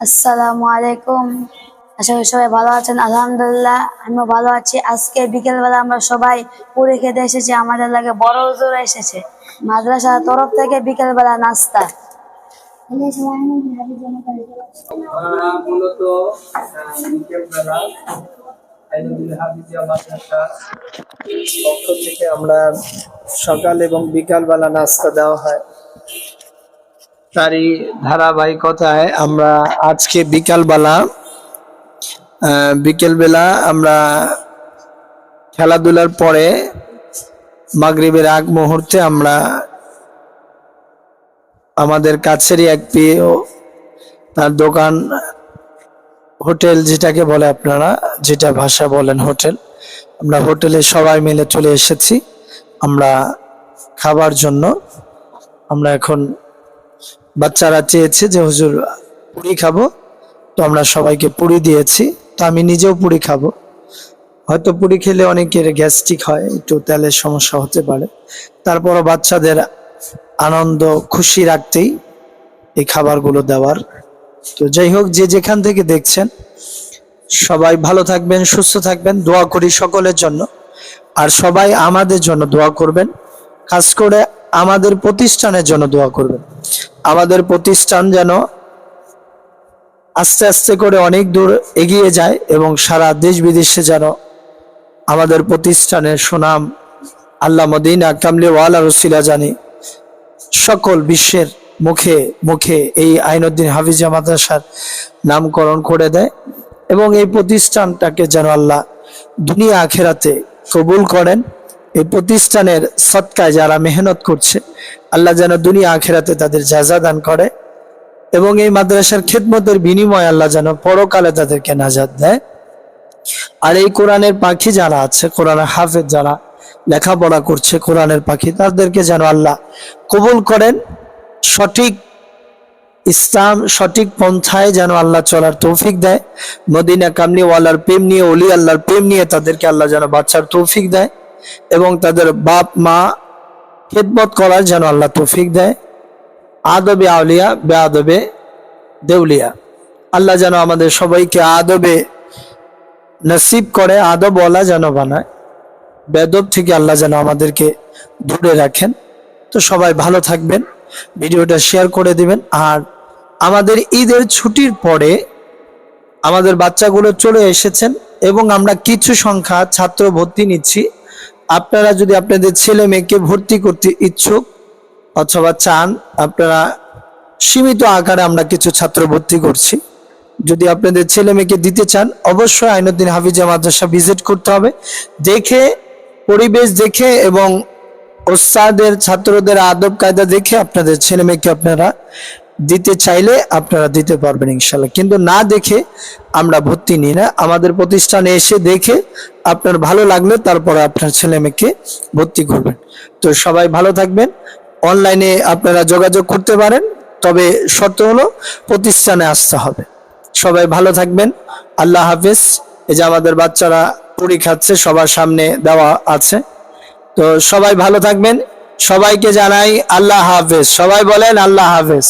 আসসালামু আলাইকুম। আশা করি সবাই ভালো আছেন। আলহামদুলিল্লাহ, আমিও ভালো আছি। আজকে বিকেলবেলা আমরা সবাই পুরী খেতে এসেছি। আমাদের লাগে বড় জোর এসেছে। মাদ্রাসার তরফ থেকে বিকেলবেলা নাস্তা। পক্ষ থেকে আমরা সকাল এবং বিকালবেলা নাস্তা দেওয়া হয়। তারই ধারাবাহিকতায় আমরা আজকে বিকালবেলা বিকেলবেলা আমরা খেলাধুলার পরে মাগরিবের আগ মুহূর্তে আমরা আমাদের কাছেরই এক প্রিয় তার দোকান, হোটেল যেটাকে বলে আপনারা, যেটা ভাষা বলেন হোটেল। আমরা হোটেলে সবাই মিলে চলে এসেছি। আমরা খাবার জন্য, আমরা এখন বাচ্চারা চেয়েছে যে, হুজুর, পুরি খাব। তো আমরা সবাইকে পুরি দিয়েছি। তো আমি নিজেও পুরি খাব। হয়তো পুরি খেলে অনেকের গ্যাস্ট্রিক হয়, একটু তেলের সমস্যা হতে পারে। তারপরও বাচ্চাদের আনন্দ, খুশি রাখতেই এই খাবারগুলো দেওয়ার। তো যাই হোক, যে যেখান থেকে দেখছেন, সবাই ভালো থাকবেন, সুস্থ থাকবেন। দোয়া করি সকলের জন্য। আর সবাই আমাদের জন্য দোয়া করবেন। খাস করে আমাদের প্রতিষ্ঠানের জন্য দোয়া করবেন। আমাদের প্রতিষ্ঠান যেন আস্তে আস্তে করে অনেক দূর এগিয়ে যায় এবং সারা দেশ বিদেশে যেন আমাদের প্রতিষ্ঠানের সুনাম আল্লাহ মদিনা কামলি ওয়ালা রসিলা জানি। সকল বিশ্বের মুখে মুখে এই আইনউদ্দিন হাফিজা মাদ্রাসার নামকরণ করে দেয় এবং এই প্রতিষ্ঠানটাকে যেন আল্লাহ দুনিয়া আখেরাতে কবুল করেন। এই প্রতিষ্ঠানের সৎকায় যারা মেহনত করছে, আল্লাহ যেন দুনিয়া আখেরাতে তাদের জাজা দান করে এবং এই মাদ্রাসার খেদমতের বিনিময় আল্লাহ যেন পরকালে তাদেরকে নাজাদ দেয়। আর এই কোরআনের পাখি যারা আছে, কোরআনের হাফেজ যারা লেখাপড়া করছে, কোরআনের পাখি, তাদেরকে যেন আল্লাহ কবুল করেন। সঠিক ইসলাম, সঠিক পন্থায় যেন আল্লাহ চলার তৌফিক দেয়। মদিনা কামনি ওয়ালার প্রেম নিয়ে অলি আল্লাহর প্রেম নিয়ে তাদেরকে আল্লাহ যেন বাচ্চার তৌফিক দেয়। এবং তাদের বাপ, মা খেদমত করার যেন আল্লাহ তৌফিক দেয়। আদবে আউলিয়া, বেআদবে দেউলিয়া। আল্লাহ যেন আমাদের সবাইকে আদবে নসিব করে, আদবওয়ালা যেন বানায়। বেদব থেকে আল্লাহ যেন আমাদেরকে দূরে রাখেন। তো সবাই ভালো থাকবেন, ভিডিওটা শেয়ার করে দিবেন। আর আমাদের ঈদের ছুটির পরে আমাদের বাচ্চাগুলো চলে এসেছেন এবং আমরা কিছু সংখ্যা ছাত্র ভর্তি নিচ্ছি। আপনারা যদি আপনাদের ছেলে মেয়েকে ভর্তি করতে ইচ্ছুক অথবা চান, আপনারা সীমিত আকারে আমরা কিছু ছাত্র ভর্তি করছি। যদি আপনাদের ছেলে মেয়েকে দিতে চান, অবশ্যই আইনুদ্দিন হাফিজা মাদ্রাসা ভিজিট করতে হবে। দেখে, পরিবেশ দেখে এবং ওস্তাদের, ছাত্রদের আদব কায়দা দেখে আপনাদের ছেলে মেয়েকে আপনারা দিতে চাইলে আপনারা দিতে পারবেন ইনশাল্লাহ কিন্তু না দেখে আমরা ভর্তি নিই না। আমাদের প্রতিষ্ঠানে এসে দেখে আপনার ভালো লাগলে তারপরে আপনার ছেলে মেয়েকে ভর্তি করবেন। তো সবাই ভালো থাকবেন। অনলাইনে আপনারা যোগাযোগ করতে পারেন। তবে শর্ত হলো প্রতিষ্ঠানে আসতে হবে। সবাই ভালো থাকবেন। আল্লাহ হাফিজ। এই যে আমাদের বাচ্চারা পুরি খাচ্ছে, সবার সামনে দেওয়া আছে। তো সবাই ভালো থাকবেন। সবাইকে জানাই আল্লাহ হাফেজ। সবাই বলেন আল্লাহ হাফেজ।